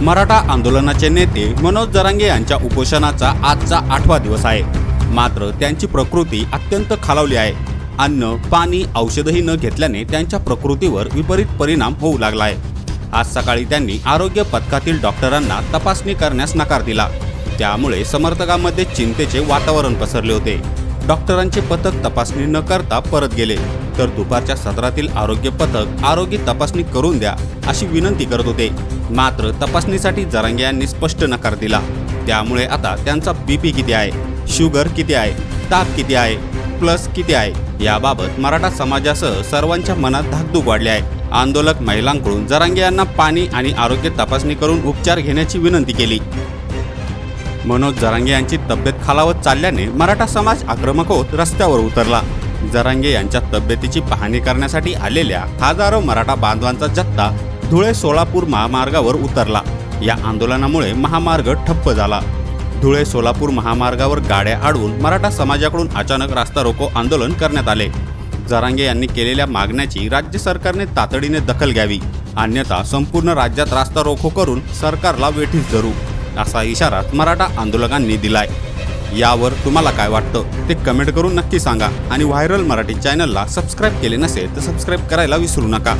मराठा आंदोलनाचे नेते मनोज जरांगे यांच्या उपोषणाचा आजचा आठवा दिवस आहे. मात्र त्यांची प्रकृती अत्यंत खालावली आहे. अन्न पाणी औषधही न घेतल्याने त्यांच्या प्रकृतीवर विपरीत परिणाम होऊ लागला आहे. आज सकाळी त्यांनी आरोग्य पथकातील डॉक्टरांना तपासणी करण्यास नकार दिला. त्यामुळे समर्थकांमध्ये चिंतेचे वातावरण पसरले होते. डॉक्टरांचे पथक तपासणी न करता परत गेले. तर दुपारच्या सत्रातील आरोग्य पथक आरोग्य तपासणी करून द्या अशी विनंती करत होते. मात्र तपासणीसाठी जरांगे यांनी स्पष्ट नकार दिला. त्यामुळे आता त्यांचा बीपी किती आहे? शुगर किती आहे? ताप किती आहे? प्लस किती आहे? याबाबत मराठा समाजासह सर्वांच्या मनात धाकधूक वाढली आहे. आंदोलक महिलांकडून जरांगे यांना पाणी आणि आरोग्य तपासणी करून उपचार घेण्याची विनंती केली. मनोज जरांगे यांची तब्येत खालावत चालल्याने मराठा समाज आक्रमक होत रस्त्यावर उतरला. जरांगे यांच्या तब्येतीची पाहणी करण्यासाठी आलेल्या हजारो मराठा बांधवांचा जत्ता धुळे सोलापूर महामार्गावर उतरला. या आंदोलनामुळे महामार्ग ठप्प झाला. धुळे सोलापूर महामार्गावर गाड्या अडवून मराठा समाजाकडून अचानक रास्ता रोको आंदोलन करण्यात आले. जरांगे यांनी केलेल्या मागण्याची राज्य सरकारने तातडीने दखल घ्यावी. अन्यथा संपूर्ण राज्यात रास्ता रोको करून सरकारला वेठीस धरू. असा इशारा मराठा आंदोलकांनी दिलाय. यावर तुम्हाला काय वाटतं? ते कमेंट करून नक्की सांगा आणि व्हायरल मराठी चॅनलला सबस्क्राईब केले नसेल तर सबस्क्राईब करायला विसरू नका.